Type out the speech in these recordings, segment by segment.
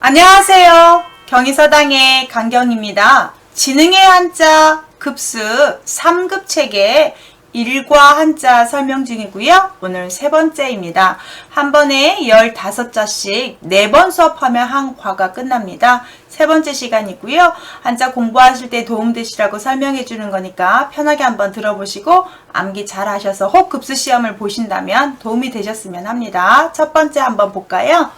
안녕하세요. 경희서당의 강경입니다. 지능의 한자 급수 3급 책의 일과 한자 설명 중이고요. 오늘 세 번째입니다. 한 번에 15자씩 4번 수업하면 한 과가 끝납니다. 세 번째 시간이고요. 한자 공부하실 때 도움되시라고 설명해 주는 거니까 편하게 한번 들어보시고 암기 잘 하셔서 혹 급수 시험을 보신다면 도움이 되셨으면 합니다. 첫 번째 한번 볼까요?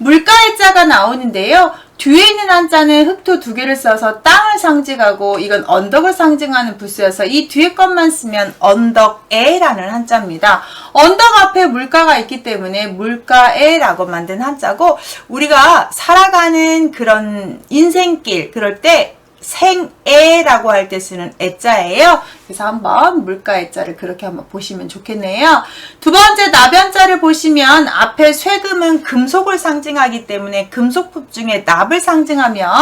물가의 자가 나오는데요. 뒤에 있는 한자는 흑토 두 개를 써서 땅을 상징하고 이건 언덕을 상징하는 부수여서 이 뒤에 것만 쓰면 언덕에라는 한자입니다. 언덕 앞에 물가가 있기 때문에 물가에라고 만든 한자고 우리가 살아가는 그런 인생길 그럴 때 생애라고 할 때 쓰는 애자예요. 그래서 한번 물가 애자를 그렇게 한번 보시면 좋겠네요. 두 번째 나변자를 보시면 앞에 쇠금은 금속을 상징하기 때문에 금속품 중에 납을 상징하며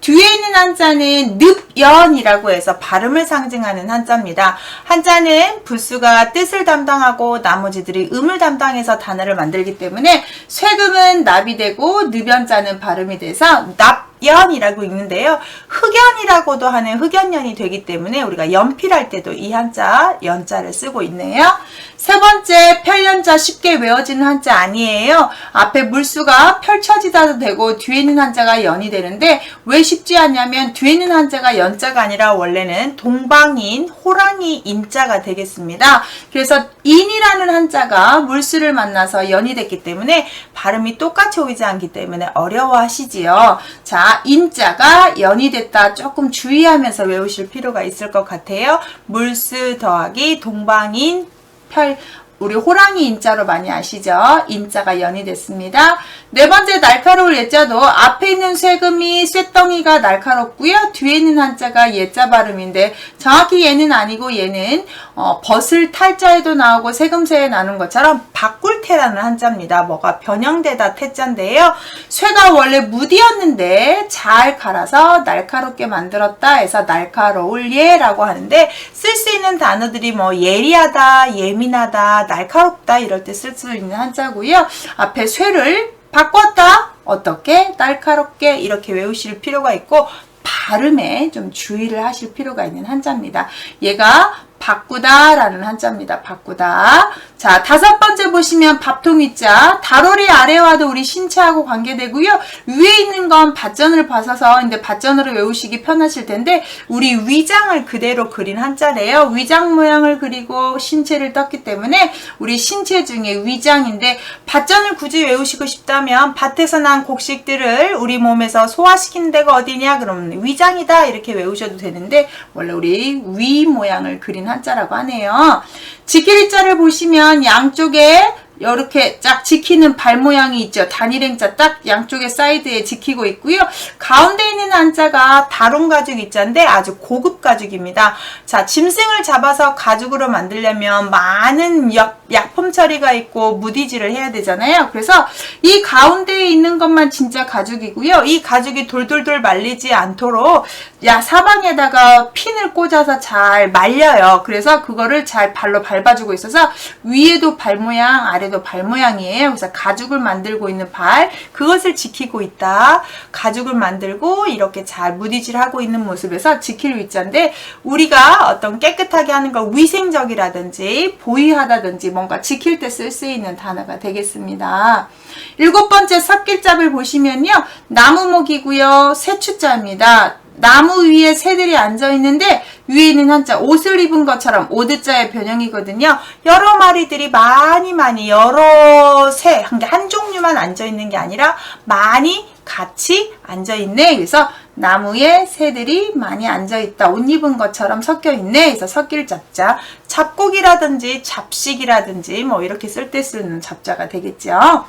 뒤에 있는 한자는 늪연이라고 해서 발음을 상징하는 한자입니다. 한자는 부수가 뜻을 담당하고 나머지들이 음을 담당해서 단어를 만들기 때문에 쇠금은 납이 되고 늪연자는 발음이 돼서 납 연이라고 읽는데요. 흑연이라고도 하는 흑연연이 되기 때문에 우리가 연필할 때도 이 한자 연자를 쓰고 있네요. 세 번째 편연자 쉽게 외워지는 한자 아니에요. 앞에 물수가 펼쳐지다도 되고 뒤에 있는 한자가 연이 되는데 왜 쉽지 않냐면 뒤에 있는 한자가 연자가 아니라 원래는 동방인 호랑이 인자가 되겠습니다. 그래서 인이라는 한자가 물수를 만나서 연이 됐기 때문에 발음이 똑같이 오지 않기 때문에 어려워하시지요. 자, 인자가 연이 됐다 조금 주의하면서 외우실 필요가 있을 것 같아요. 물수 더하기 동방인 펼 우리 호랑이 인자로 많이 아시죠? 인자가 연이 됐습니다. 네 번째 날카로울 예자도 앞에 있는 쇠금이 쇠덩이가 날카롭고요. 뒤에 있는 한자가 예자 발음인데 정확히 얘는 아니고 얘는 어, 벗을 탈자에도 나오고 세금새에 나는 것처럼 바꿀 태라는 한자입니다. 뭐가 변형되다 태자인데요. 쇠가 원래 무디였는데 잘 갈아서 날카롭게 만들었다 해서 날카로울 예라고 하는데 쓸 수 있는 단어들이 뭐 예리하다, 예민하다, 날카롭다 이럴 때 쓸 수 있는 한자고요. 앞에 쇠를 바꿨다. 어떻게? 날카롭게 이렇게 외우실 필요가 있고 발음에 좀 주의를 하실 필요가 있는 한자입니다. 얘가 바꾸다 라는 한자입니다. 바꾸다. 자, 다섯 번째 보시면 밥통이자 다로리 아래와도 우리 신체하고 관계되고요. 위에 있는 건 밭전을 봐서서 근데 밭전으로 외우시기 편하실 텐데 우리 위장을 그대로 그린 한자래요. 위장 모양을 그리고 신체를 떴기 때문에 우리 신체 중에 위장인데 밭전을 굳이 외우시고 싶다면 밭에서 난 곡식들을 우리 몸에서 소화시키는 데가 어디냐? 그러면 위장이다 이렇게 외우셔도 되는데 원래 우리 위 모양을 그린 한자 라고 하네요. 지킬 자를 보시면 양쪽에 이렇게 쫙 지키는 발 모양이 있죠. 단일행자 딱 양쪽에 사이드에 지키고 있고요. 가운데 있는 한자가 다롱 가죽 있자인데 아주 고급 가죽입니다. 자, 짐승을 잡아서 가죽으로 만들려면 많은 약, 약품 처리가 있고 무디지를 해야 되잖아요. 그래서 이 가운데에 있는 것만 진짜 가죽이고요. 이 가죽이 돌돌돌 말리지 않도록 야 사방에다가 핀을 꽂아서 잘 말려요. 그래서 그거를 잘 발로 밟아주고 있어서 위에도 발 모양, 아래도 발 모양이에요. 그래서 가죽을 만들고 있는 발, 그것을 지키고 있다. 가죽을 만들고 이렇게 잘 무디질하고 있는 모습에서 지킬 위자인데 우리가 어떤 깨끗하게 하는 걸 위생적이라든지 보이하다든지 뭔가 지킬 때 쓸 수 있는 단어가 되겠습니다. 일곱 번째 삽길잡을 보시면요. 나무목이고요. 새추자입니다. 나무 위에 새들이 앉아 있는데 위에 있는 한자 옷을 입은 것처럼 오드자의 변형이거든요. 여러 마리들이 많이 많이 여러 새, 한 개 한 종류만 앉아 있는 게 아니라 많이 같이 앉아 있네. 그래서 나무에 새들이 많이 앉아 있다. 옷 입은 것처럼 섞여 있네. 그래서 섞일 잡자. 잡곡이라든지 잡식이라든지 뭐 이렇게 쓸 때 쓰는 잡자가 되겠죠.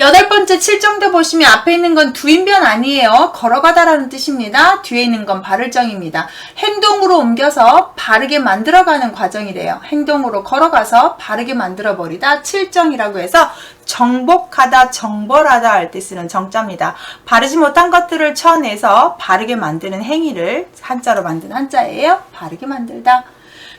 여덟 번째 칠정도 보시면 앞에 있는 건 두인변 아니에요. 걸어가다라는 뜻입니다. 뒤에 있는 건 발을정입니다. 행동으로 옮겨서 바르게 만들어가는 과정이래요. 행동으로 걸어가서 바르게 만들어버리다 칠정이라고 해서 정복하다, 정벌하다 할 때 쓰는 정자입니다. 바르지 못한 것들을 쳐내서 바르게 만드는 행위를 한자로 만든 한자예요. 바르게 만들다.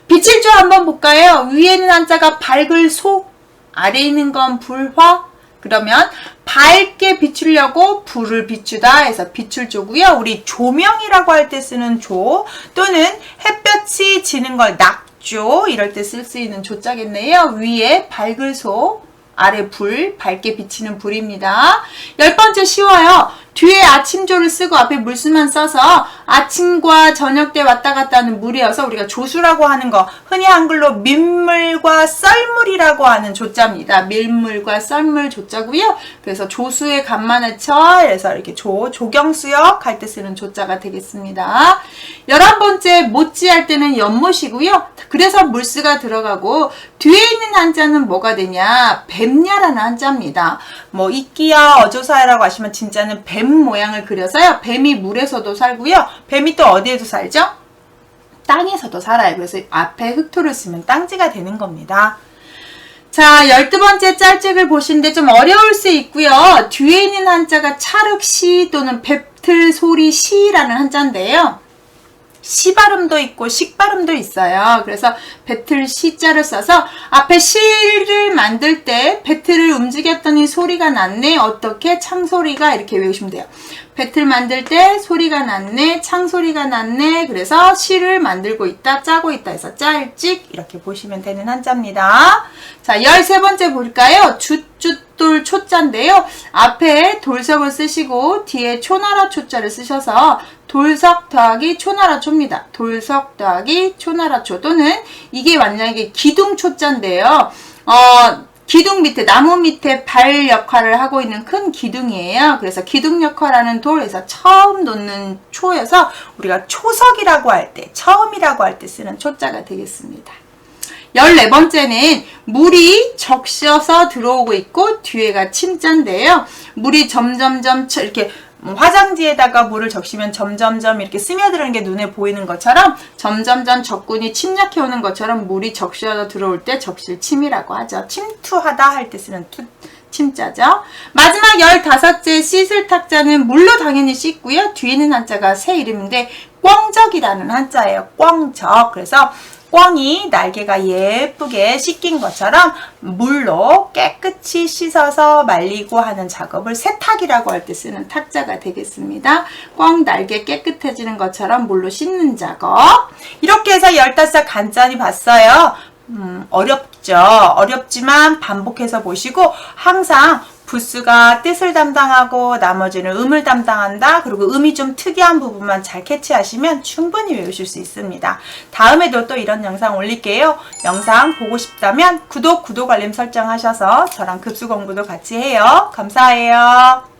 빛일조 한번 볼까요? 위에 있는 한자가 밝을 소, 아래 있는 건 불화, 그러면 밝게 비추려고 불을 비추다 해서 비출 조고요. 우리 조명이라고 할 때 쓰는 조 또는 햇볕이 지는 걸 낙조 이럴 때 쓸 수 있는 조자겠네요. 위에 밝을 소 아래 불, 밝게 비치는 불입니다. 열 번째 쉬워요. 뒤에 아침조를 쓰고 앞에 물수만 써서 아침과 저녁 때 왔다 갔다 하는 물이어서 우리가 조수라고 하는 거 흔히 한글로 민물과 썰물이라고 하는 조자입니다. 밀물과 썰물 조자고요. 그래서 조수의 간만에 쳐 그래서 이렇게 조 조경수역 할 때 쓰는 조자가 되겠습니다. 열한 번째 못지 할 때는 연못이고요. 그래서 물수가 들어가고 뒤에 있는 한자는 뭐가 되냐? 뱀냐라는 한자입니다. 뭐 이끼야 어조사야라고 하시면 진짜는 뱀 모양을 그려서요. 뱀이 물에서도 살고요. 뱀이 또 어디에도 살죠? 땅에서도 살아요. 그래서 앞에 흑토를 쓰면 땅지가 되는 겁니다. 자, 열두 번째 짤찍을 보시는데 좀 어려울 수 있고요. 뒤에 있는 한자가 찰흙시 또는 뱉을 소리 시라는 한자인데요. 시 발음도 있고 식 발음도 있어요. 그래서 배틀 시자를 써서 앞에 시를 만들 때 배틀을 움직였더니 소리가 났네. 어떻게 창소리가 이렇게 외우시면 돼요. 배틀 만들 때 소리가 났네. 창소리가 났네. 그래서 시를 만들고 있다. 짜고 있다 해서 짤찍 이렇게 보시면 되는 한자입니다. 자, 열세 번째 볼까요? 쭈쭈돌 초자인데요. 앞에 돌석을 쓰시고 뒤에 초나라 초자를 쓰셔서 돌석 더하기 초나라 초입니다. 돌석 더하기 초나라 초 또는 이게 만약에 기둥 초자인데요. 어, 기둥 밑에 나무 밑에 발 역할을 하고 있는 큰 기둥이에요. 그래서 기둥 역할하는 돌에서 처음 놓는 초여서 우리가 초석이라고 할 때, 처음이라고 할 때 쓰는 초자가 되겠습니다. 14번째는 물이 적셔서 들어오고 있고 뒤에가 침자인데요. 물이 점점점 쳐- 이렇게 뭐 화장지에다가 물을 적시면 점점점 이렇게 스며드는 게 눈에 보이는 것처럼 점점점 적군이 침략해 오는 것처럼 물이 적셔서 들어올 때 적실 침이라고 하죠. 침투하다 할 때 쓰는 투, 침자죠. 마지막 열다섯째 씻을 탁자는 물로 당연히 씻고요. 뒤에는 한자가 새 이름인데 꽝적이라는 한자예요. 꽝적. 그래서 꽝이 날개가 예쁘게 씻긴 것처럼 물로 깨끗이 씻어서 말리고 하는 작업을 세탁이라고 할 때 쓰는 탁자가 되겠습니다. 꽝 날개 깨끗해지는 것처럼 물로 씻는 작업. 이렇게 해서 15살 간단히 봤어요. 음, 어렵죠. 어렵지만 반복해서 보시고 항상 부스가 뜻을 담당하고 나머지는 음을 담당한다. 그리고 음이 좀 특이한 부분만 잘 캐치하시면 충분히 외우실 수 있습니다. 다음에도 또 이런 영상 올릴게요. 영상 보고 싶다면 구독, 구독 알림 설정하셔서 저랑 급수 공부도 같이 해요. 감사해요.